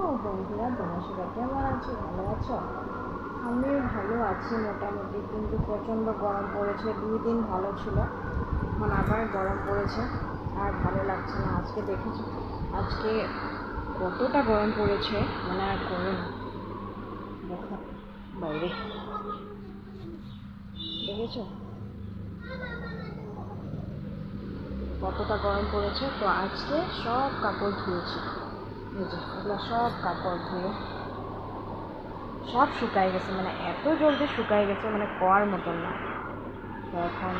ও বন্ধুরা, তোমার সবাই কেমন আছো ভালো আছো? আমি ভালো আছি মোটামুটি, কিন্তু প্রচণ্ড গরম পড়েছে দুই দিন ভালো ছিল, এখন আবার গরম পড়েছে, আর ভালো লাগছে না। আজকে দেখেছি? আজকে কতটা গরম পড়েছে মানে আর করো না। দেখো, বাইরে। দেখেছ? কতটা গরম পড়েছে, তো আজকে সব কাপড় ধুয়েছি। যে এগুলো সব কাপড় ধুয়ে সব শুকায় গেছে মানে এত জলদি শুকায় গেছে মানে কোয়ার মতন না। তো এখন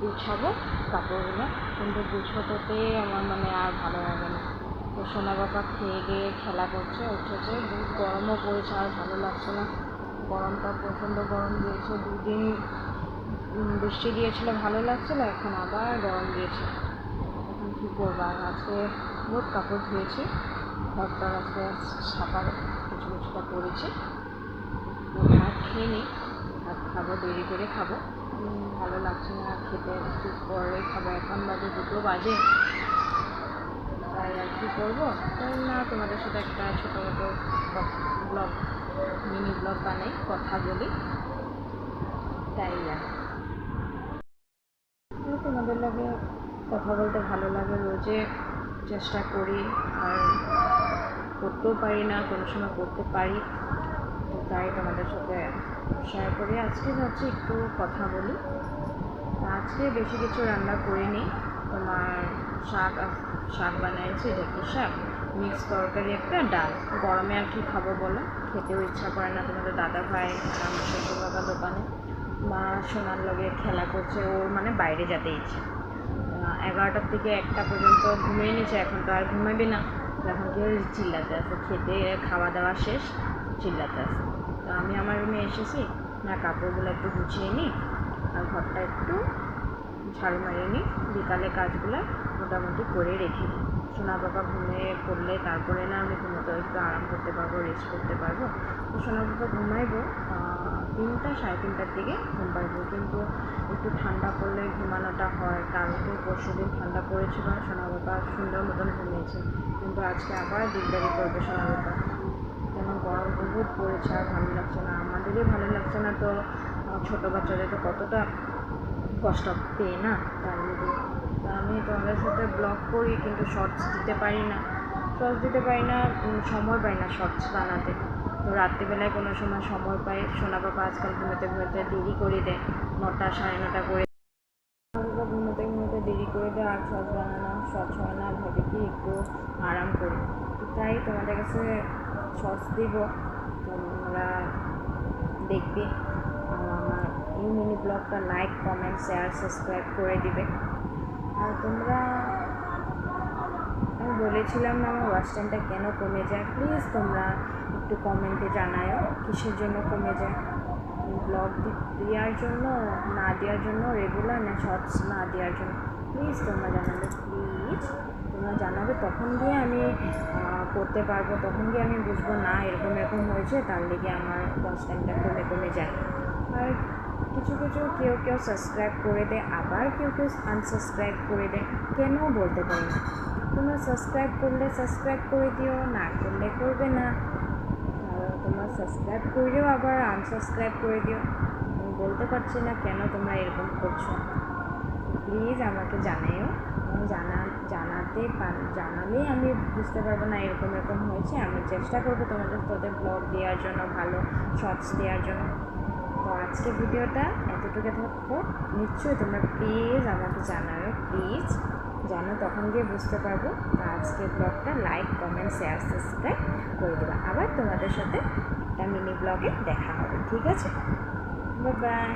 গুছাবো কাপড়গুলো। কিন্তু গুছোতে আমার মানে আর ভালো লাগে না। তো সোনা বাবা খেয়ে গিয়ে খেলা করছে, উঠেছে। বহুত গরমও পড়েছে, আর ভালো লাগছে না। গরমটা প্রচণ্ড গরম দিয়েছে। দুদিন বৃষ্টি দিয়েছিল, ভালো লাগছিল এখন আবার গরম দিয়েছে। কী করব আর আজকে বহুত কাপড় ধুয়েছি ঘরটা আজকে সাফা কিছু কিছুটা তো ভাত খেয়ে নিই, ভাত খাব, দেরি করে খাব। ভালো লাগছে না খেতে, একটু পরে খাব। এখন বাজে দুটো বাজে। তাই আর কী করব? তাই না, তোমাদের সাথে একটা ছোটো মোটো ব্লগ মিনি ব্লগ বানাই, কথা বলি। তাই আর আমি তোমাদের লাগে কথা বলতে ভালো লাগে, রোজে চেষ্টা করি আর করতেও পারি না, কোনো সময় করতে পারি। তো তাই তোমাদের সাথে শেয়ার করি। আজকে যাচ্ছি একটু কথা বলি। আজকে বেশি কিছু রান্না করিনি। তোমার শাক শাক বানিয়েছি, ঢেঁকি শাক মিক্স তরকারি একটা, ডাল। গরমে আর কি খাব বলো? খেতেও ইচ্ছা করে না তোমাদের দাদা ভাই, আমার শ্বশুর বাবা দোকানে। মা সোনার লগে খেলা করছে ওর মানে বাইরে যেতে ইচ্ছে। এগারোটার থেকে একটা পর্যন্ত ঘুমিয়ে নিয়েছে, এখন তো আর ঘুমাবে না। এখন কি চিল্লাতে আছে, খেতে, খাওয়া দাওয়া শেষ, চিল্লাতে আছে। তো আমি আমার রুমে এসেছি, না, কাপড়গুলো একটু গুছিয়ে নিই, আর ঘরটা একটু ঝাড়ু মারিয়ে নিই। বিকালে কাজগুলো মোটামুটি করে রেখে দিই। সোনা বাবা ঘুমিয়ে পড়লে তারপরে না আমি ঘুমোতে একটু আরাম করতে পারব রেস্ট করতে পারব। তো সোনা বাবা ঘুমাইবো তিনটা, সাড়ে তিনটার দিকে ঘুম পাইবো কিন্তু একটু ঠান্ডা পড়লে ঘুমানোটা হয় কালকে পরশু দিন ঠান্ডা পড়েছিল সোনা বাবা সুন্দর মতন ঘুমিয়েছে। কিন্তু আজকে আবার দিকদারি করবে সোনা বাবা কেন গরম বহুত পড়েছে, আর ভালো লাগছে না। আমাদেরই ভালো লাগছে না তো ছোটো বাচ্চাদের তো কতটা কষ্ট পেয়ে না? তার মধ্যে তো আমি তোমাদের সাথে ব্লগ করি, কিন্তু শর্টস দিতে পারি না। শর্টস দিতে পারি না সময় পাই না শর্টস বানাতে। তো রাত্রিবেলায় কোনো সময় সময় পাই। সোনা বাবা আজকাল ঘুমোতে ঘুমোতে দেরি করে দেয়। নটা, সাড়ে নটা করে ঘুমোতে ঘুমোতে দেরি করে দেয় আর শর্টস বানানো শর্টস হয় না ভেবে কি একটু আরাম করি। তাই তোমাদের কাছে সস দিব। তোমরা দেখবে। আমার এই মিনি ব্লগটা লাইক কমেন্ট শেয়ার সাবস্ক্রাইব করে দিবে। আর তোমরা আমি বলেছিলাম না আমার ওয়াচ কেন কমে যায়। প্লিজ তোমরা একটু কমেন্টে জানাও কিসের জন্য কমে যায়। ব্লগ দেওয়ার জন্য, না দেওয়ার জন্য রেগুলার না শর্টস না দেওয়ার জন্য? প্লিজ তোমরা জানাবে প্লিজ তোমরা জানাবে তখন গিয়ে আমি করতে পারব তখন গিয়ে আমি বুঝব না, এরকম এরকম হয়েছে, তার লিগে আমার ওয়াচ টাইমটা কমে কমে যায়। আর কিছু কিছু কেউ কেউ সাবস্ক্রাইব করে দেয়, আবার কেউ কেউ আনসাবস্ক্রাইব করে দেয়, কেন বলতে পারি না? তোমরা সাবস্ক্রাইব করলে সাবস্ক্রাইব করে দিও, না করলে করবে না। তোমরা সাবস্ক্রাইব করলেও আবার আনসাবস্ক্রাইব করে দিও। আমি বলতে পারছি না কেন তোমরা এরকম করছ। প্লিজ আমাকে জানাইও। জানা, জানাতে জানালেই আমি বুঝতে পারব না এরকম এরকম হয়েছে। আমি চেষ্টা করব তোমাদের, তোদের ব্লগ দেওয়ার জন্য, ভালো শর্টস দেওয়ার জন্য। তো আজকে ভিডিওটা এতটুকু থাকব নিশ্চয়ই তোমরা প্লিজ আমাকে জানাবে প্লিজ জানো তখন গিয়ে বুঝতে পারব। তা আজকে ব্লগটা লাইক কমেন্ট শেয়ার সাবস্ক্রাইব করে দেবে। আবার তোমাদের সাথে একটা মিনি ব্লগে দেখা হবে, ঠিক আছে? বাই